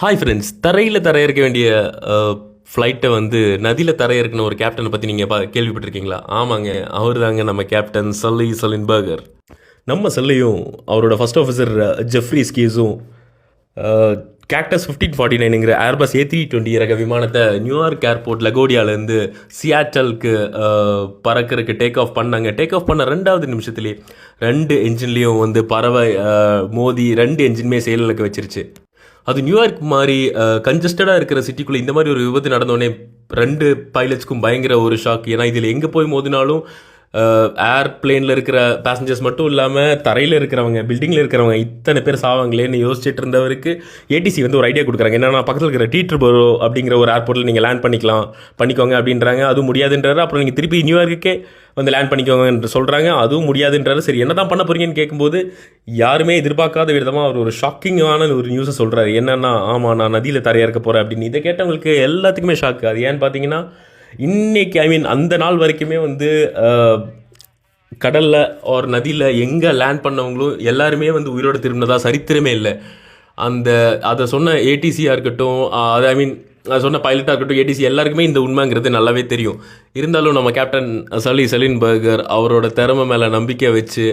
Hi friends தரையில் தரையிறக்க வேண்டிய ஃப்ளைட்டை வந்து நதியில் தரையிறக்கின ஒரு கேப்டனை பற்றி நீங்கள் பா கேள்விப்பட்டிருக்கீங்களா? ஆமாங்க. அவர் தாங்க நம்ம கேப்டன் சல்லி சலின்பர்கர் நம்ம சல்லையும் அவரோட ஃபர்ஸ்ட் ஆஃபீஸர் ஜெஃப்ரி ஸ்கீஸும் கேக்டஸ் ஃபிஃப்டீன் ஃபார்ட்டி நைனுங்கிற ஏர்பஸ் ஏ த்ரீ டுவெண்ட்டி ரக விமானத்தை நியூயார்க் ஏர்போர்ட் லகோடியாவிலேருந்து சியாட்டலுக்கு பறக்கிறதுக்கு டேக் ஆஃப் பண்ணாங்க. டேக் ஆஃப் பண்ண ரெண்டாவது நிமிஷத்துலேயே ரெண்டு என்ஜின்லேயும் வந்து பறவை மோதி ரெண்டு என்ஜினுமே செயலுக்கு வச்சிருச்சு. அது நியூயார்க் மாதிரி கன்ஜஸ்டடாக இருக்கிற சிட்டிக்குள்ளே இந்த மாதிரி ஒரு விபத்து நடந்தோடனே ரெண்டு பைலட்ஸ்க்கும் பயங்கர ஒரு ஷாக் ஏன்னா இதில் எங்கே போய் மோதினாலும் ஏர் பிளேனில் இருக்கிற பேசஞ்சர்ஸ் மட்டும் இல்லாமல் தரையில் இருக்கிறவங்க பில்டிங்கில் இருக்கிறவங்க இத்தனை பேர் சாவாங்களேன்னு யோசிச்சுட்டு இருந்தவருக்கு ஏடிசி வந்து ஒரு ஐடியா கொடுக்குறாங்க. என்னன்னா பக்கத்தில் இருக்கிற டீட்ரு பரோ அப்படிங்கிற ஒரு ஏர்போர்ட்டில் நீங்கள் லேண்ட் பண்ணிக்கலாம் பண்ணிக்கோங்க அப்படின்றாங்க. அதுவும் முடியாதுன்றாரு. அப்புறம் நீங்கள் திருப்பி நியூயார்க்குக்கே வந்து லேண்ட் பண்ணிக்கோங்கன்னு சொல்கிறாங்க அதுவும் முடியாதுன்றாரு. சரி என்ன தான் பண்ண போகிறீங்கன்னு கேட்கும்போது யாருமே எதிர்பார்க்காத விதமாக அவர் ஒரு ஷாக்கிங்கான ஒரு நியூஸை சொல்கிறாரு என்னன்னா ஆமாம் நான் நதியில் தரையிறக்க போகிறேன் அப்படின்னு. இதை கேட்டவங்களுக்கு எல்லாத்துக்குமே ஷாக்கு அது ஏன்னு பார்த்தீங்கன்னா இன்னைக்கு ஐ மீன் அந்த நாள் வரைக்குமே வந்து கடலில் ஒரு நதியில் எங்கே லேண்ட் பண்ணவங்களும் எல்லாருமே வந்து உயிரோடு திரும்பினதாக சரித்திரமே இல்லை. அந்த அதை சொன்ன ஏடிசியாக இருக்கட்டும் அஹ், அது ஐ மீன் நான் சொன்ன பைலட்டாக இருக்கட்டும் ஏடிசி எல்லாருக்குமே இந்த உண்மைங்கிறது நல்லாவே தெரியும். இருந்தாலும் நம்ம கேப்டன் சலி சலீன் பர்கர் அவரோட திறமை மேலே நம்பிக்கை வச்சு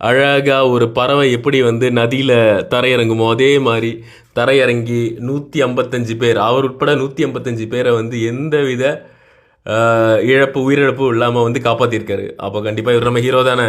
அழகாக ஒரு பறவை எப்படி வந்து நதியில் தரையிறங்குமோ அதே மாதிரி தரையிறங்கி நூற்றி ஐம்பத்தஞ்சு பேர் அவர் உட்பட நூற்றி ஐம்பத்தஞ்சு பேரை வந்து எந்தவித வித இழப்பு உயிரிழப்பு இல்லாமல் வந்து காப்பாற்றிருக்காரு அப்போ கண்டிப்பாக இவர் நம்ம ஹீரோ தானே?